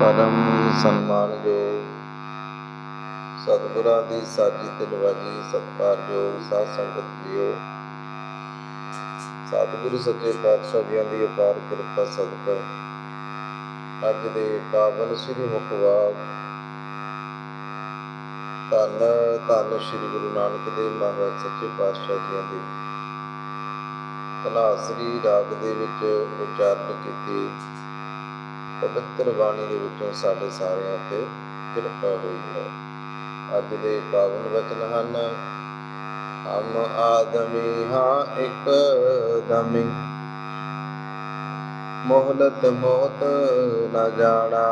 ਪਰਮ ਸਨਮਾਨਯੋਗ ਸਤਿਗੁਰਾਂ ਦੀ ਸਾਜੀ ਤੇ ਸਤਿਕਾਰਯੋਗ ਸਾਧ ਸੰਗਤ ਜੀਓ। ਸਤਿਗੁਰੂ ਸੱਚੇ ਪਾਤਸ਼ਾਹ ਜੀਆਂ ਦੀ ਅਪਾਰ ਕਿਰਪਾ ਸਦਕਾ। ਅੱਜ ਦੇ ਪਾਵਨ ਸ੍ਰੀ ਮੁਖਵਾਕ, ਧੰਨ ਧੰਨ ਸ੍ਰੀ ਗੁਰੂ ਨਾਨਕ ਦੇਵ ਮਹਾਰਾਜ ਸੱਚੇ ਪਾਤਸ਼ਾਹ ਜੀਆਂ ਦੀ। ਤਨਾਸਰੀ ਰਾਗ ਦੇ ਵਿੱਚ ਉਚਾਰਨ ਕੀਤੀ। ਪਵਿੱਤਰ ਬਾਣੀ ਦੇ ਵਿੱਚੋਂ ਸਾਡੇ ਸਾਰਿਆਂ ਤੇ ਕਿਰਪਾ ਹੋਈ ਹੈ। ਅੱਜ ਦੇ ਪਾਵਨ ਵਚਨ ਹਨ, ਹਮ ਆਦਮੀ ਹਾਂ ਇੱਕ ਦਮੀ, ਮੋਹਲਤ ਮੋਤ ਨਾ ਜਾਣਾ।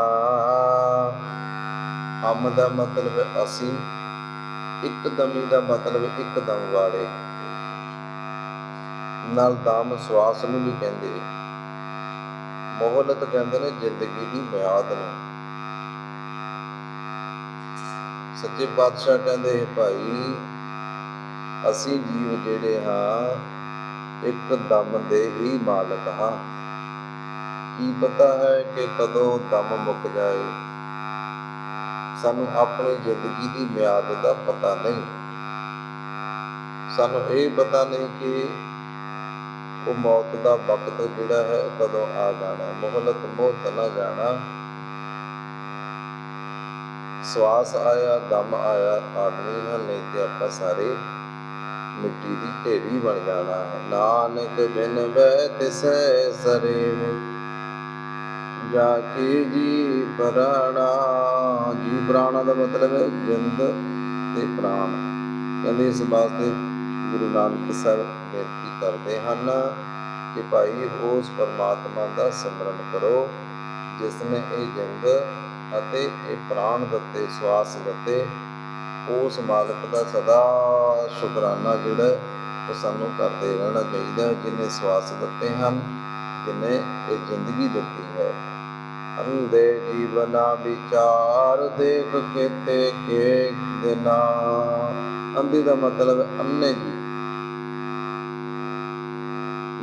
ਹਮ ਦਾ ਮਤਲਬ ਅਸੀਂ, ਇੱਕ ਦਮੀ ਦਾ ਮਤਲਬ ਇੱਕ ਦਮ ਵਾਲੇ। ਨਾਲ ਦਮ ਸਵਾਸ ਨੂੰ ਵੀ ਕਹਿੰਦੇ। ਮੋਹਲਤ ਕਹਿੰਦੇ ਨੇ ਜ਼ਿੰਦਗੀ ਦੀ ਮਿਆਦ ਨੂੰ। ਸੱਚੇ ਪਾਤਸ਼ਾਹ ਕਹਿੰਦੇ, ਭਾਈ, ਅਸੀਂ ਜੀਵ ਜਿਹੜੇ ਹਾਂ, ਇੱਕ ਦਮ ਦੇ ਹੀ ਮਾਲਕ ਹਾਂ। ਕੀ ਪਤਾ ਹੈ ਕਿ ਕਦੋਂ ਦਮ ਮੁੱਕ ਜਾਏ। ਸਾਨੂੰ ਆਪਣੀ ਜ਼ਿੰਦਗੀ ਦੀ ਮਿਆਦ ਦਾ ਪਤਾ ਨਹੀਂ। ਸਾਨੂੰ ਇਹ ਪਤਾ ਨਹੀਂ ਕਿ ਉਹ ਮੌਤ ਦਾ ਵਕਤ ਜਿਹੜਾ ਹੈ ਕਦੋਂ ਆ ਜਾਣਾ ਮੋਹਲਤ ਮੋਤ ਨਾ ਜਾਣਾ। ਸਵਾਸ ਆਇਆ, ਦਮ ਆਇਆ, ਆਦਮੀ ਹਾਂ, ਨਹੀਂ ਤੇ ਆਪਾਂ ਸਾਰੇ ਮਿੱਟੀ ਦੀ ਢੇਰੀ ਬਣ ਜਾਣਾ ਨਾਨਕ ਬਿਨ ਬਹਿ ਤਿਸੈ ਸਰੇ ਜਾ ਕੇ ਜੀ ਪ੍ਰਾਣਾ। ਜੀ ਪ੍ਰਾਣਾ ਦਾ ਮਤਲਬ ਹੈ ਜਿੰਦ ਤੇ ਪ੍ਰਾਣ। ਕਹਿੰਦੇ ਇਸ ਵਾਸਤੇ ਗੁਰੂ ਨਾਨਕ ਸਾਹਿਬ ਬੇਨਤੀ ਕਰਦੇ ਹਨ ਕਿ ਭਾਈ ਉਸ ਪਰਮਾਤਮਾ ਦਾ ਸਿਮਰਨ ਕਰੋ, ਜਿਸ ਨੇ ਇਹ ਜਿੰਦ ਅਤੇ ਇਹ ਪ੍ਰਾਣ ਦਿੱਤੇ, ਸਵਾਸ ਦਿੱਤੇ। ਉਸ ਮਾਲਕ ਦਾ ਸਦਾ ਸ਼ੁਕਰਾਨਾ ਜਿਹੜਾ ਉਹ ਸਾਨੂੰ ਕਰਦੇ ਰਹਿਣਾ ਚਾਹੀਦਾ ਹੈ ਜਿਨੇ ਸਵਾਸ ਦਿੱਤੇ ਹਨ, ਜਿਨੇ ਇਹ ਜ਼ਿੰਦਗੀ ਦਿੱਤੀ ਹੈ। ਅੰਦੇ ਜੀਵਨਾ ਵਿਚਾਰ ਦੇਖ ਕੇਤੇ ਕੇ ਦਿਨਾ ਅੰਧੇ ਦਾ ਮਤਲਬ ਹੈ ਅੰਨੇ ਜੀ।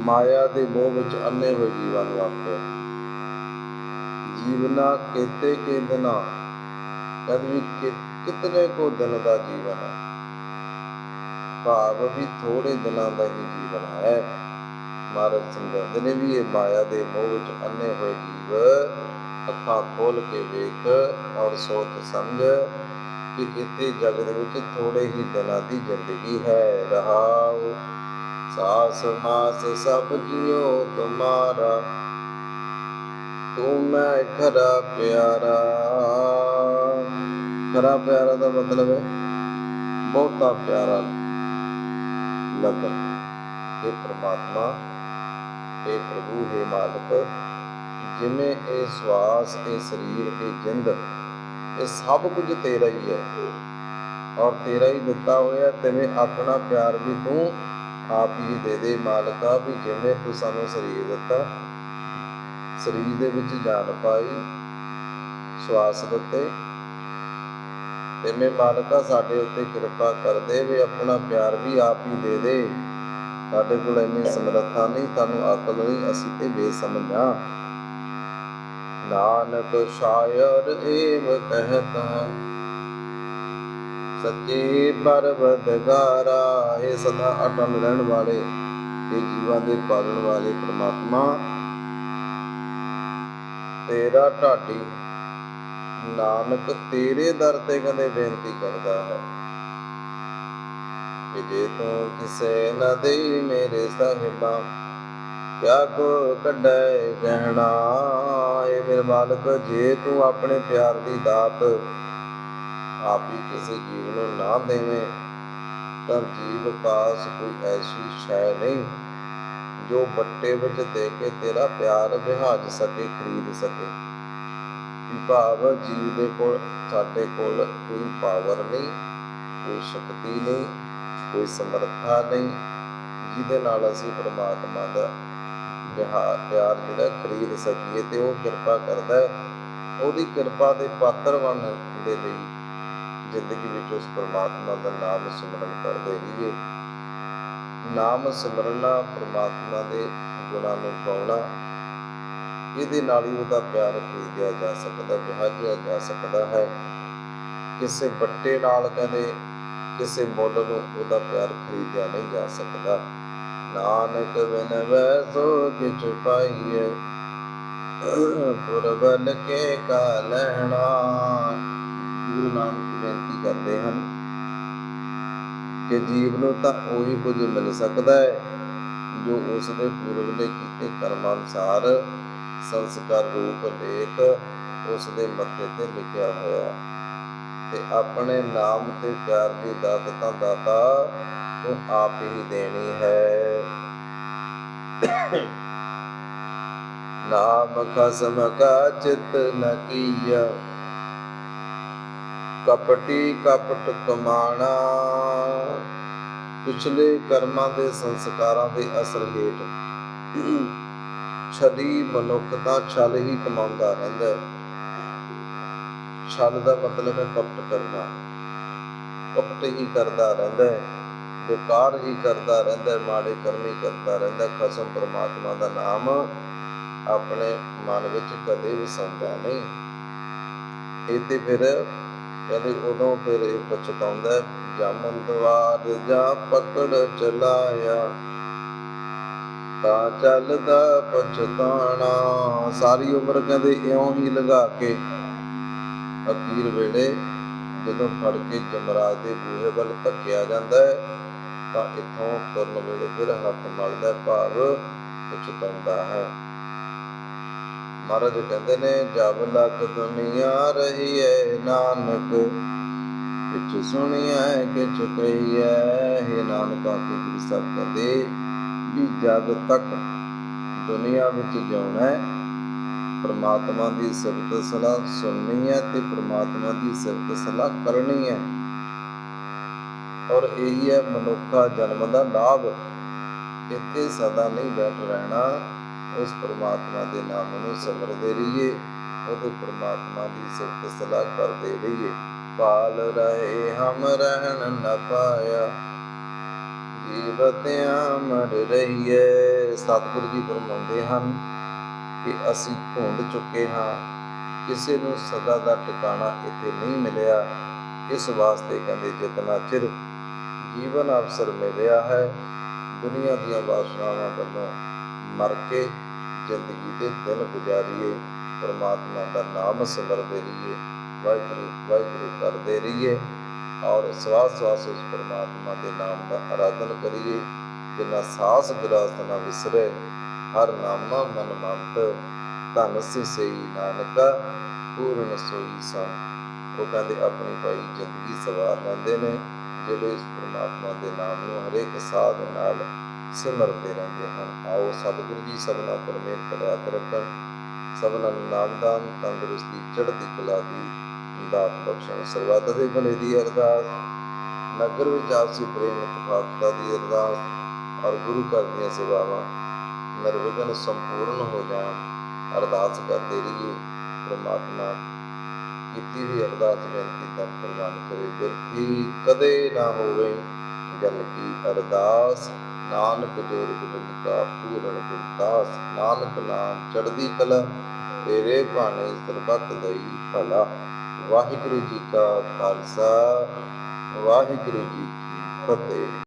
ਮਾਇਆ ਦੇ ਮੋਹ ਵਿੱਚ ਅੰਨੇ ਹੋਏ ਜੀਵਾਂ ਨੂੰ ਜੀਵਨਾ ਕੇਤੇ ਕੇ ਦਿਨਾ ਕਦ ਵੀ ਕਿਤਨੇ ਕੋ ਦਿਨ ਦਾ ਜੀਵਨ ਹੈ। ਭਾਵ ਵੀ ਥੋੜੇ ਦਿਨਾਂ ਦਾ ਹੀ ਜੀਵਨ ਹੈ। ਮਹਾਰਾਜ ਸਮਝਾਉਂਦੇ ਨੇ ਵੀ ਇਹ ਮਾਇਆ ਦੇ ਮੋਹ ਵਿੱਚ ਅੰਨੇ ਹੋਏ ਜੀਵ ਅੱਖਾਂ ਖੋਲ ਕੇ ਵੇਖ ਔਰ ਸੋਚ ਸਮਝ ਕਿ ਇੱਥੇ ਜਗਤ ਵਿੱਚ ਥੋੜੇ ਹੀ ਦਿਨਾਂ ਦੀ ਜ਼ਿੰਦਗੀ ਹੈ। ਰਹਾਉ ਸਾਸ ਮਾਸ ਸਭ ਜਿਉ ਤੁਮਾਰਾ। ਤੂੰ ਮੈਂ ਖਰਾ ਪਿਆਰਾ। ਖਰਾ ਪਿਆਰਾ ਦਾ ਮਤਲਬ ਹੈ, ਬਹੁਤਾ ਪਿਆਰਾ ਲੱਗਣ ਇਹ ਪ੍ਰਮਾਤਮਾ ਇਹ ਪ੍ਰਭੂ, ਹੈ ਮਾਲਕ, ਜਿਵੇਂ ਇਹ ਸਵਾਸ, ਇਹ ਸਰੀਰ, ਇਹ ਜਿੰਦ, ਇਹ ਸਭ ਕੁਝ ਤੇਰਾ ਹੀ ਹੈ। ਔਰ ਤੇਰਾ ਹੀ ਦਿੱਤਾ ਹੋਇਆ, ਤੈਵੇਂ ਆਪਣਾ ਪਿਆਰ ਵੀ ਤੂੰ ਆਪ ਹੀ ਦੇ ਦੇ ਮਾਲਕਾ ਵੀ ਜਿਵੇਂ ਤੂੰ ਸਾਨੂੰ ਸਰੀਰ ਦਿੱਤਾ, ਸਰੀਰ ਦੇ ਵਿੱਚ ਜਾਨ ਪਾਈ, ਸਵਾਸ ਦਿੱਤੇ ਤੈਵੇਂ ਮਾਲਕਾ ਸਾਡੇ ਉੱਤੇ ਕਿਰਪਾ ਕਰਦੇ ਵੀ ਆਪਣਾ ਪਿਆਰ ਵੀ ਆਪ ਹੀ ਦੇ ਦੇ। ਸਾਡੇ ਕੋਲ ਇੰਨੀ ਸਮਰੱਥਾ ਨਹੀਂ ਤੁਹਾਨੂੰ ਅਕਲ ਨਹੀਂ, ਅਸੀਂ ਤੇ ਬੇਸਮਝ ਨਾਨਕ ਸ਼ਾਇਰ ਏਵ ਕਹਤਾ ਸੱਚੇ ਪਰਵਦਗਾਰਾ ਇਹ ਸਦਾ ਅਟਲ ਰਹਿਣ ਵਾਲੇ, ਇਹ ਜੀਵਾਂ ਦੇ ਪਾਲਣ ਵਾਲੇ ਪ੍ਰਮਾਤਮਾ। ਤੇਰਾ ਢਾਡੀ ਨਾਨਕ ਤੇਰੇ ਦਰ ਤੇ ਕਹਿੰਦੇ ਬੇਨਤੀ ਕਰਦਾ ਹੈ। ਕਿ ਜੇ ਤੂੰ ਕਿਸੇ ਨਾ ਦੇਈ ਮੇਰੇ ਸਾਹਿਬਾ ਕਿਆ ਕੋ ਕੱਢੈ ਗਹਿਣਾ। ਏ ਮੇਰੇ ਮਾਲਕ, ਜੇ ਤੂੰ ਆਪਣੇ ਪਿਆਰ ਦੀ ਦਾਤ ਆਪ ਹੀ ਕਿਸੇ ਜੀਵ ਨੂੰ ਨਾ ਦੇਵੇਂ, ਤਾਂ ਜੀਵ ਪਾਸ ਕੋਈ ਐਸੀ ਸ਼ੈ ਨਹੀਂ ਜੋ ਬੱਟੇ ਵਿੱਚ ਦੇ ਕੇ ਤੇਰਾ ਪਿਆਰ ਵਿਹਾਜ ਸਕੇ, ਖਰੀਦ ਸਕੇ। ਭਾਵ ਜੀਵ ਦੇ ਕੋਲ, ਸਾਡੇ ਕੋਲ ਕੋਈ ਪਾਵਰ ਨਹੀਂ, ਕੋਈ ਸ਼ਕਤੀ ਨਹੀਂ, ਕੋਈ ਸਮਰੱਥਾ ਨਹੀਂ, ਜਿਹਦੇ ਨਾਲ ਅਸੀਂ ਪਰਮਾਤਮਾ ਦਾ ਵਿਹਾਰ ਪਿਆਰ ਜਿਹੜਾ ਖਰੀਦ ਸਕੀਏ ਤੇ ਉਹ ਕਿਰਪਾ ਕਰਦਾ ਹੈ। ਉਹਦੀ ਕਿਰਪਾ ਦੇ ਪਾਤਰ ਬਣਨ ਦੇ ਲਈ ਜ਼ਿੰਦਗੀ ਵਿੱਚ ਉਸ ਪ੍ਰਮਾਤਮਾ ਦਾ ਨਾਮ ਸਿਮਰਨ ਕਰਦੇ ਰਹੀਏ। ਨਾਮ ਸਿਮਰਨਾ ਪ੍ਰਮਾਤਮਾ ਦੇ ਗੁਣਾਂ ਨੂੰ ਪਾਉਣਾ, ਇਹਦੇ ਨਾਲ ਹੀ ਉਹਦਾ ਪਿਆਰ ਖਰੀਦਿਆ ਜਾ ਸਕਦਾ ਵਿਹਾਰਿਆ ਜਾ ਸਕਦਾ ਹੈ। ਕਿਸੇ ਵੱਟੇ ਨਾਲ ਕਹਿੰਦੇ ਕਿਸੇ ਮੁੱਲ ਨੂੰ ਉਹਦਾ ਪਿਆਰ ਖਰੀਦਿਆ ਨਹੀਂ ਜਾ ਸਕਦਾ। ਨਾਨਕ ਬਿਨ ਵੈਸੋ ਕਿਛ ਪਾਈਏ ਪੁਰਬਲ ਕੇ ਕਾ ਲੈਣਾ ਗੁਰੂ ਨਾਨਕ ਬੇਨਤੀ ਕਰਦੇ ਹਨ ਕਿ ਜੀਵ ਨੂੰ ਤਾਂ ਉਹੀ ਕੁਝ ਮਿਲ ਸਕਦਾ ਹੈ ਜੋ ਉਸ ਦੇ ਪੂਰਵਲੇ ਕੀਤੇ ਕਰਮਾਂ ਅਨੁਸਾਰ ਸੰਸਕਾਰ ਰੂਪ ਲੇਖ ਉਸ ਦੇ ਮੱਥੇ ਤੇ ਲਿਖਿਆ ਹੋਇਆ ਤੇ ਆਪਣੇ ਨਾਮ ਤੇ ਪਿਆਰ ਦੀ ਦਾਤ ਤਾਂ ਦਾਤਾ ਤੂੰ ਆਪ ਹੀ ਦੇਣੀ ਹੈ। ਨਾਮ ਖਸਮ ਕਾ ਚਿਤ ਨ ਕੀਆ। ਕਪਟੀ ਕਪਟ ਕਮਾਣਾ। ਪਿਛਲੇ ਕਰਮਾਂ ਦੇ ਸੰਸਕਾਰਾਂ ਦੇ ਅਸਰ ਹੇਠ ਛਲੀ ਮਨੁੱਖ ਛਲ ਹੀ ਕਮਾਉਂਦਾ ਰਹਿੰਦਾ ਹੈ। ਛਲ ਦਾ ਮਤਲਬ ਹੈ ਕਪਟ ਕਰਨਾ ਕਪਟ ਹੀ ਕਰਦਾ ਰਹਿੰਦਾ ਹੈ ਬੇਕਾਰ ਹੀ ਕਰਦਾ ਰਹਿੰਦਾ ਹੈ, ਮਾੜੇ ਕਰਮ ਹੀ ਕਰਦਾ ਰਹਿੰਦਾ ਹੈ। ਖਸਮ ਪ੍ਰਮਾਤਮਾ ਦਾ ਨਾਮ ਆਪਣੇ ਮਨ ਵਿੱਚ ਕਦੇ ਵੀ ਵਸਾਉਂਦਾ ਨਹੀਂ। ਇਹ ਤੇ ਫਿਰ ਕਹਿੰਦੇ ਉਦੋਂ ਫਿਰ ਇਹ ਪਛਤਾਉਂਦਾ ਜਾਮਨ ਦਵਾਰ ਜਾਂ ਪਕੜ ਚਲਾਇਆ। ਤਾਂ ਚੱਲਦਾ ਪਛਤਾਣਾ। ਸਾਰੀ ਉਮਰ ਕਹਿੰਦੇ ਇਉਂ ਹੀ ਲਗਾ ਕੇ ਅਖੀਰ ਵੇਲੇ ਜਦੋਂ ਫੜ ਕੇ ਜਮਰਾਜ ਦੇ ਬੂਹੇ ਵੱਲ ਧੱਕਿਆ ਜਾਂਦਾ ਹੈ, ਤਾਂ ਇਥੋਂ ਤੁਰਨ ਵੇਲੇ ਫਿਰ ਹੱਥ ਮਲਦਾ ਭਾਵ ਪਛਤਾਉਂਦਾ ਹੈ। ਮਹਾਰਾਜ ਕਹਿੰਦੇ ਨੇ, ਜਬ ਲਗ ਦੁਨੀਆ ਰਹੀ ਨਾਨਕ, ਕਿਛ ਸੁਣਿਆ ਕਿਛ ਕਹੀਐ, ਹੈ ਨਾਨਕਾ ਕੇ ਗੁਰੂ ਸਾਹਿਬ ਕਹਿੰਦੇ ਵੀ ਜਦ ਤੱਕ ਦੁਨੀਆ ਵਿੱਚ ਜਿਉਣਾ ਹੈ। ਪ੍ਰਮਾਤਮਾ ਦੀ ਸਿਫਤ ਸਲਾਹ ਸੁਣਨੀ ਹੈ ਤੇ ਪਰਮਾਤਮਾ ਦੀ ਸਿਫਤ ਸਲਾਹ ਕਰਨੀ ਹੈ। ਔਰ ਇਹੀ ਹੈ ਮਨੁੱਖਾ ਜਨਮ ਦਾ ਲਾਭ। ਇੱਥੇ ਸਦਾ ਨਹੀਂ ਬੈਠ ਰਹਿਣਾ। ਉਸ ਪ੍ਰਮਾਤਮਾ ਦੇ ਨਾਮ ਨੂੰ ਸਿਮਰਦੇ ਰਹੀਏ, ਉਹਦੇ ਪਰਮਾਤਮਾ ਦੀ ਸਿਫਤ ਸਲਾਹ ਕਰਦੇ ਰਹੀਏ। ਪਾਲ ਰਹੇ ਹਮ ਰਹਿਣ ਨ ਪਾਇਆ, ਜੀਵਤ ਅਮਰ ਰਹੀਏ। ਸਤਿਗੁਰੂ ਜੀ ਫਰਮਾਉਂਦੇ ਹਨ ਕਿ ਅਸੀਂ ਢੂੰਡ ਚੁੱਕੇ ਹਾਂ, ਕਿਸੇ ਨੂੰ ਸਦਾ ਦਾ ਟਿਕਾਣਾ ਇੱਥੇ ਨਹੀਂ ਮਿਲਿਆ। ਇਸ ਵਾਸਤੇ ਕਹਿੰਦੇ, ਜਿਤਨਾ ਚਿਰ ਜੀਵਨ ਅਵਸਰ ਮਿਲਿਆ ਹੈ, ਦੁਨੀਆ ਦੀਆਂ ਵਾਸਨਾਵਾਂ ਵੱਲੋਂ ਮਰ ਕੇ ਜ਼ਿੰਦਗੀ ਦੇ ਦਿਨ ਗੁਜ਼ਾਰੀਏ, ਪਰਮਾਤਮਾ ਦਾ ਨਾਮ ਸਿਮਰਦੇ ਰਹੀਏ, ਵਾਹਿਗੁਰੂ ਵਾਹਿਗੁਰੂ ਕਰਦੇ ਰਹੀਏ ਔਰ ਸਵਾਸ ਸਵਾਸ ਉਸ ਪਰਮਾਤਮਾ ਦੇ ਨਾਮ ਦਾ ਆਰਾਧਨ ਕਰੀਏ, ਜਿਨਾ ਸਾਸ ਵਿਰਾਸਤ ਨਾ ਵਿਸਰੇ, ਹਰ ਨਾਮਾ ਮਨ ਮੰਤ, ਧਨ ਸਿਸਈ ਨਾਨਕਾ, ਪੂਰਨ ਸੋਈ ਸੰ ਉਹ ਕਹਿੰਦੇ ਆਪਣੀ ਭਾਈ ਜ਼ਿੰਦਗੀ ਸਵਾਰ ਲੈਂਦੇ ਨੇ, ਜਿਹੜੇ ਇਸ ਪ੍ਰਮਾਤਮਾ ਦੇ ਨਾਮ ਨੂੰ ਹਰੇਕ ਸਾਧ ਨਾਲ ਸਿਮਰਦੇ ਰਹਿੰਦੇ ਹਨ। ਆਓ ਸਤਿਗੁਰੂ ਜੀ ਸਭਨਾ ਪਰਮੇਸ਼ਰ ਕਰਿਆਤ ਰੱਖਣ। ਸਭਨਾ ਨੂੰ ਨਾਮਦਾਨ ਤੰਦਰੁਸਤੀ ਚੜ੍ਹਦੀ ਕਲਾ ਦੀ ਦਾਤ ਬਖਸ਼ਣ। ਸਰਬੱਤ ਦੇ ਭਲੇ ਦੀ ਅਰਦਾਸ, ਨਗਰ ਵਿੱਚ ਆਪਸੀ ਪ੍ਰੇਮ ਇਤਫਾਕਤਾ ਦੀ ਅਰਦਾਸ, ਔਰ ਗੁਰੂ ਘਰ ਦੀਆਂ ਸੇਵਾਵਾਂ ਨਿਰਵਿਘਨ ਸੰਪੂਰਨ ਹੋ ਜਾਣ। ਅਰਦਾਸ ਕਰਦੇ ਰਹੀਏ, ਪ੍ਰਮਾਤਮਾ ਕੀਤੀ ਵੀ ਅਰਦਾਸ ਬੇਨਤੀ ਦਾ ਪ੍ਰਵਾਨ ਕਰੇ। ਬਿਰਥੀ ਕਦੇ ਨਾ ਹੋਵੇ। ਜਨ ਕੀ ਅਰਦਾਸ, ਨਾਨਕ ਜੋਰ ਗੋਬਿੰਦ ਕਾ ਪੂਰਨ ਗੁਰਦਾਸ ਨਾਨਕ ਨਾਮ ਚੜ੍ਹਦੀ ਕਲਾ, ਤੇਰੇ ਭਾਣੇ ਸਰਬੱਤ ਦਈ ਭਲਾ। ਵਾਹਿਗੁਰੂ ਜੀ ਕਾ ਖਾਲਸਾ, ਵਾਹਿਗੁਰੂ ਜੀ ਕੀ ਫਤਿਹ।